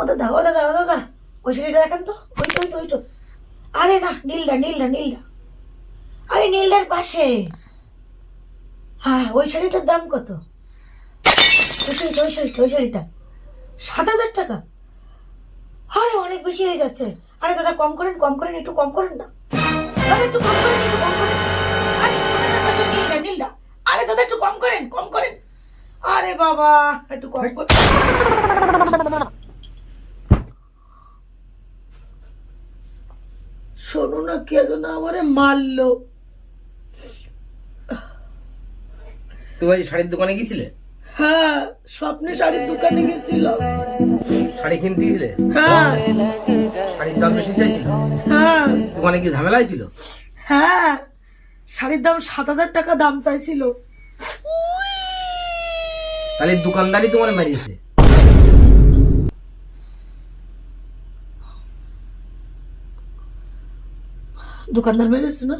ও দাদা ও দাদা ও দাদা। ওই শাড়িটা দেখেন তো? ওইটা ওইটা ওইটা আরে না নীলটা নীলটা নীলটা আরে নীলটার পাশে। হ্যাঁ ওই শাড়িটার দাম কত? ওই শাড়িটা ওই শাড়িটা ওই সাত হাজার টাকা। আরে, অনেক বেশি হয়ে যাচ্ছে। আরে দাদা, কম করেন কম করেন, একটু কম করেন না। দাদা, একটু কম করেন, একটু কম করেন। আরে আরে দাদা, একটু কম করেন কম করেন। আরে বাবা, একটু কম করেন শোনো না কে যেন আমারে মারলো। তুমি আজ শাড়ির দোকানে গেছিলে? হ্যাঁ স্বপ্নে শাড়ির দোকানে গেছিল শাড়ি কিনতে গেছিলে? হ্যাঁ। শাড়ির দাম বেশি চাইছিল? হ্যাঁ। দোকানে কি ঝামেলা ছিল হ্যাঁ শাড়ির দাম সাত হাজার টাকা দাম চাইছিল। তাহলে দোকানদারই তোমার মারিয়েছে? দোকানদার মেরেছে না?